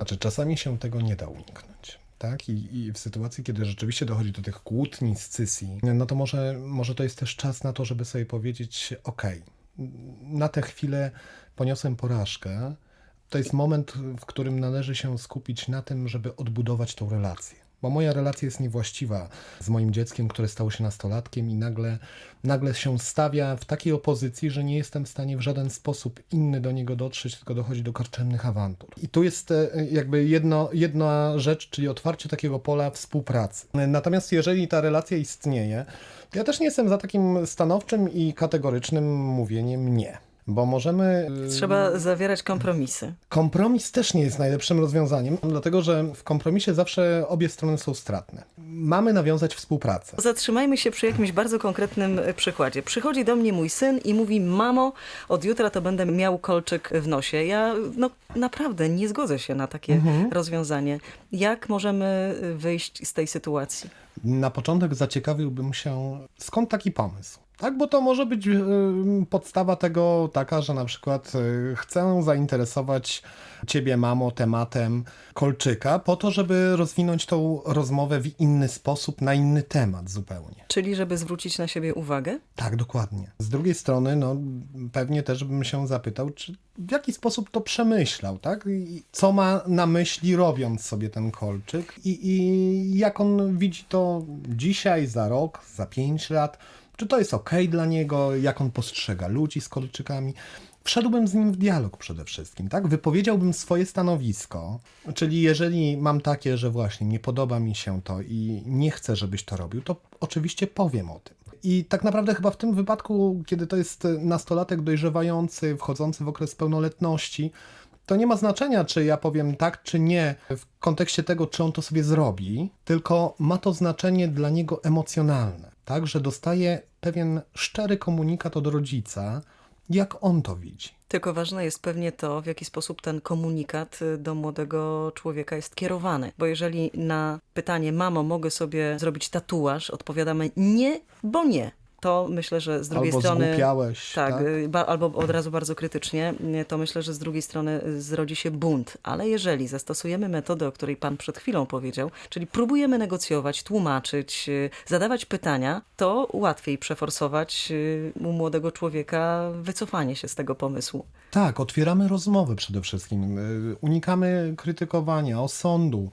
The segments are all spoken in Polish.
Znaczy, czasami się tego nie da uniknąć. Tak? I, I w sytuacji, kiedy rzeczywiście dochodzi do tych kłótni, scysji, no to może, może to jest też czas na to, żeby sobie powiedzieć: OK, na tę chwilę poniosłem porażkę. To jest moment, w którym należy się skupić na tym, żeby odbudować tą relację. Bo moja relacja jest niewłaściwa z moim dzieckiem, które stało się nastolatkiem i nagle, nagle się stawia w takiej opozycji, że nie jestem w stanie w żaden sposób inny do niego dotrzeć, tylko dochodzi do karczemnych awantur. I tu jest e, jakby jedno, jedna rzecz, czyli otwarcie takiego pola współpracy. Natomiast jeżeli ta relacja istnieje, ja też nie jestem za takim stanowczym i kategorycznym mówieniem nie. Bo możemy. y, Trzeba zawierać kompromisy. Kompromis też nie jest najlepszym rozwiązaniem, dlatego że w kompromisie zawsze obie strony są stratne. Mamy nawiązać współpracę. Zatrzymajmy się przy jakimś bardzo konkretnym e, przykładzie. Przychodzi do mnie mój syn i mówi: Mamo, od jutra to będę miał kolczyk w nosie. Ja no, naprawdę nie zgodzę się na takie Mhm. rozwiązanie. Jak możemy e, wyjść z tej sytuacji? Na początek zaciekawiłbym się, skąd taki pomysł. Tak, bo to może być y, podstawa tego taka, że na przykład y, chcę zainteresować ciebie, mamo, tematem kolczyka, po to, żeby rozwinąć tą rozmowę w inny sposób, na inny temat zupełnie. Czyli, żeby zwrócić na siebie uwagę? Tak, dokładnie. Z drugiej strony, no pewnie też bym się zapytał, czy w jaki sposób to przemyślał, tak? I co ma na myśli robiąc sobie ten kolczyk i, i jak on widzi to dzisiaj, za rok, za pięć lat. Czy to jest ok dla niego, jak on postrzega ludzi z kolczykami. Wszedłbym z nim w dialog przede wszystkim, tak? Wypowiedziałbym swoje stanowisko, czyli jeżeli mam takie, że właśnie nie podoba mi się to i nie chcę, żebyś to robił, to oczywiście powiem o tym. I tak naprawdę chyba w tym wypadku, kiedy to jest nastolatek dojrzewający, wchodzący w okres pełnoletności, to nie ma znaczenia, czy ja powiem tak, czy nie w kontekście tego, czy on to sobie zrobi, tylko ma to znaczenie dla niego emocjonalne, tak, że dostaje pewien szczery komunikat od rodzica, jak on to widzi. Tylko ważne jest pewnie to, w jaki sposób ten komunikat y, do młodego człowieka jest kierowany. Bo jeżeli na pytanie, mamo, mogę sobie zrobić tatuaż, odpowiadamy nie, bo nie. To myślę, że z drugiej Albo strony. zgłupiałeś, Tak, tak? y, albo od razu bardzo krytycznie, y, to myślę, że z drugiej strony y, zrodzi się bunt. Ale jeżeli zastosujemy metodę, o której Pan przed chwilą powiedział, czyli próbujemy negocjować, tłumaczyć, zadawać pytania, to łatwiej przeforsować u młodego człowieka wycofanie się z tego pomysłu. Tak, otwieramy rozmowy przede wszystkim. Unikamy krytykowania, osądu,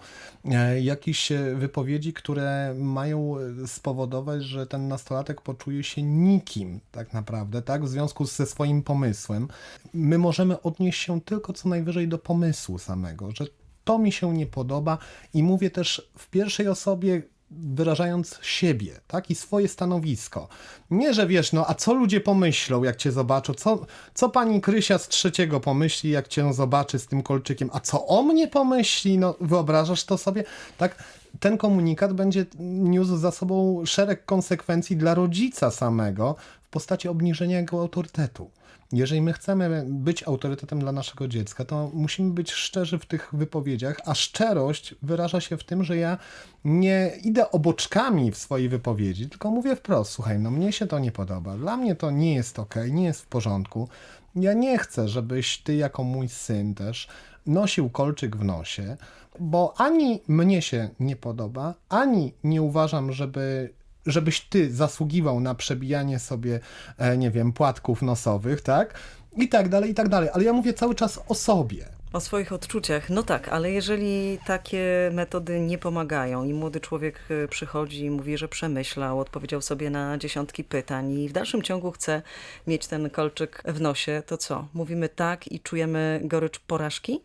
jakichś wypowiedzi, które mają spowodować, że ten nastolatek poczuje się nikim tak naprawdę, tak, w związku ze swoim pomysłem. My możemy odnieść się tylko co najwyżej do pomysłu samego, że to mi się nie podoba i mówię też w pierwszej osobie wyrażając siebie, tak, i swoje stanowisko. Nie, że wiesz, no a co ludzie pomyślą, jak cię zobaczą, co, co pani Krysia z trzeciego pomyśli, jak cię zobaczy z tym kolczykiem, a co o mnie pomyśli, no wyobrażasz to sobie, tak, ten komunikat będzie niósł za sobą szereg konsekwencji dla rodzica samego w postaci obniżenia jego autorytetu. Jeżeli my chcemy być autorytetem dla naszego dziecka, to musimy być szczerzy w tych wypowiedziach, a szczerość wyraża się w tym, że ja nie idę oboczkami w swojej wypowiedzi, tylko mówię wprost: słuchaj, no mnie się to nie podoba, dla mnie to nie jest ok, nie jest w porządku. Ja nie chcę, żebyś ty, jako mój syn, też nosił kolczyk w nosie, bo ani mnie się nie podoba, ani nie uważam, żeby żebyś ty zasługiwał na przebijanie sobie, e, nie wiem, płatków nosowych, tak? I tak dalej, i tak dalej. Ale ja mówię cały czas o sobie. O swoich odczuciach. No tak, ale jeżeli takie metody nie pomagają i młody człowiek y, przychodzi i mówi, że przemyślał, odpowiedział sobie na dziesiątki pytań i w dalszym ciągu chce mieć ten kolczyk w nosie, to co? Mówimy tak i czujemy gorycz porażki?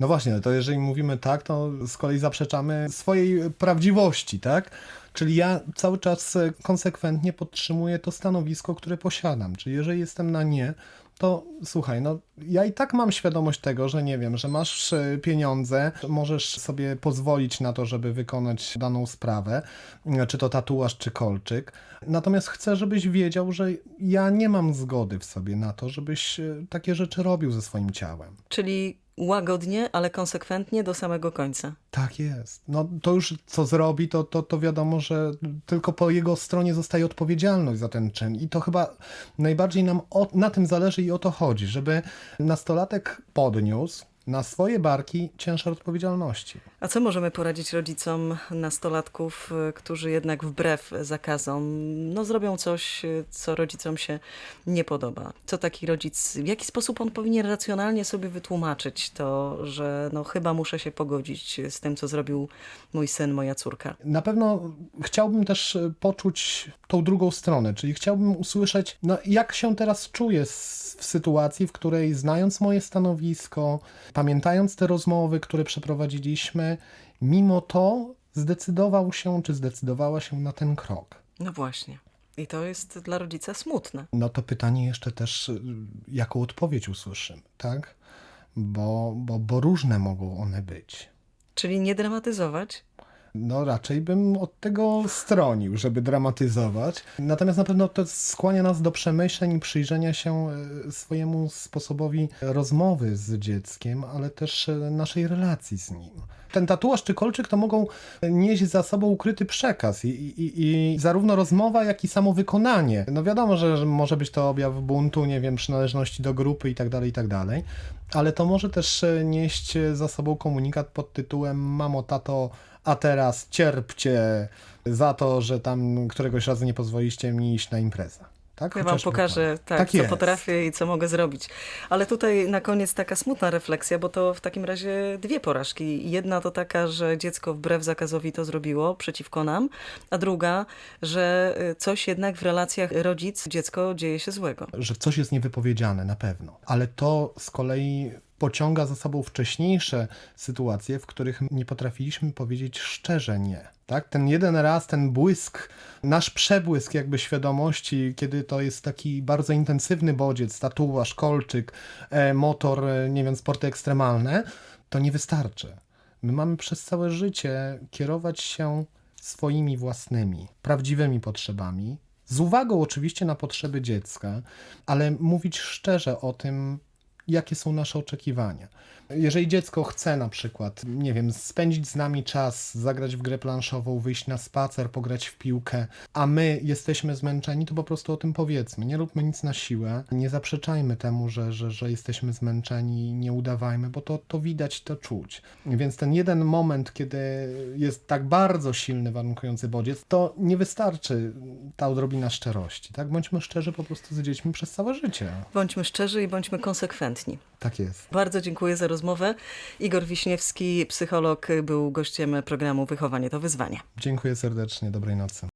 No właśnie, to jeżeli mówimy tak, to z kolei zaprzeczamy swojej prawdziwości, tak? Czyli ja cały czas e, konsekwentnie podtrzymuję to stanowisko, które posiadam. Czyli jeżeli jestem na nie, to słuchaj, no ja i tak mam świadomość tego, że nie wiem, że masz e, pieniądze, możesz sobie pozwolić na to, żeby wykonać daną sprawę, e, czy to tatuaż, czy kolczyk. Natomiast chcę, żebyś wiedział, że ja nie mam zgody w sobie na to, żebyś takie rzeczy robił ze swoim ciałem. Czyli łagodnie, ale konsekwentnie do samego końca. Tak jest. No to już co zrobi, to, to, to wiadomo, że tylko po jego stronie zostaje odpowiedzialność za ten czyn. I to chyba najbardziej nam o, na tym zależy i o to chodzi, żeby nastolatek podniósł, na swoje barki ciężar odpowiedzialności. A co możemy poradzić rodzicom nastolatków, y, którzy jednak wbrew zakazom no, zrobią coś, y, co rodzicom się nie podoba? Co taki rodzic, w jaki sposób on powinien racjonalnie sobie wytłumaczyć to, że no, chyba muszę się pogodzić z tym, co zrobił mój syn, moja córka? Na pewno chciałbym też e, poczuć tą drugą stronę, czyli chciałbym usłyszeć, no, jak się teraz czuję w sytuacji, w której znając moje stanowisko, pamiętając te rozmowy, które przeprowadziliśmy, mimo to zdecydował się, czy zdecydowała się na ten krok. No właśnie. I to jest dla rodzica smutne. No to pytanie jeszcze też, y, jaką odpowiedź usłyszymy, tak? Bo, bo, bo różne mogą one być. Czyli nie dramatyzować, No raczej bym od tego stronił, żeby dramatyzować. Natomiast na pewno to skłania nas do przemyśleń i przyjrzenia się e, swojemu sposobowi rozmowy z dzieckiem, ale też e, naszej relacji z nim. Ten tatuaż czy kolczyk to mogą nieść za sobą ukryty przekaz i, i, i zarówno rozmowa, jak i samo wykonanie. No wiadomo, że, że może być to objaw buntu, nie wiem, przynależności do grupy i tak dalej, i tak dalej, ale to może też e, nieść za sobą komunikat pod tytułem mamo, tato, a teraz cierpcie za to, że tam któregoś razu nie pozwoliście mi iść na imprezę. Tak? Ja wam pokażę, tak, Tak co jest. potrafię i co mogę zrobić. Ale tutaj na koniec taka smutna refleksja, bo to w takim razie dwie porażki. Jedna to taka, że dziecko wbrew zakazowi to zrobiło przeciwko nam, a druga, że y, coś jednak w relacjach rodzic-dziecko dzieje się złego. że coś jest niewypowiedziane na pewno, ale to z kolei pociąga za sobą wcześniejsze sytuacje, w których nie potrafiliśmy powiedzieć szczerze nie. Tak? Ten jeden raz, ten błysk, nasz przebłysk jakby świadomości, kiedy to jest taki bardzo intensywny bodziec, tatuaż, kolczyk, e, motor, e, nie wiem, sporty ekstremalne, to nie wystarczy. My mamy przez całe życie kierować się swoimi własnymi, prawdziwymi potrzebami, z uwagą oczywiście na potrzeby dziecka, ale mówić szczerze o tym, jakie są nasze oczekiwania. Jeżeli dziecko chce na przykład, nie wiem, spędzić z nami czas, zagrać w grę planszową, wyjść na spacer, pograć w piłkę, a my jesteśmy zmęczeni, to po prostu o tym powiedzmy. Nie róbmy nic na siłę, nie zaprzeczajmy temu, że, że, że jesteśmy zmęczeni, nie udawajmy, bo to, to widać, to czuć. Więc ten jeden moment, kiedy jest tak bardzo silny, warunkujący bodziec, to nie wystarczy ta odrobina szczerości. Tak? Bądźmy szczerzy po prostu z dziećmi przez całe życie. Bądźmy szczerzy i bądźmy konsekwentni. Tak jest. Bardzo dziękuję za rozmowę. Igor Wiśniewski, psycholog, był gościem programu Wychowanie to Wyzwanie. Dziękuję serdecznie. Dobrej nocy.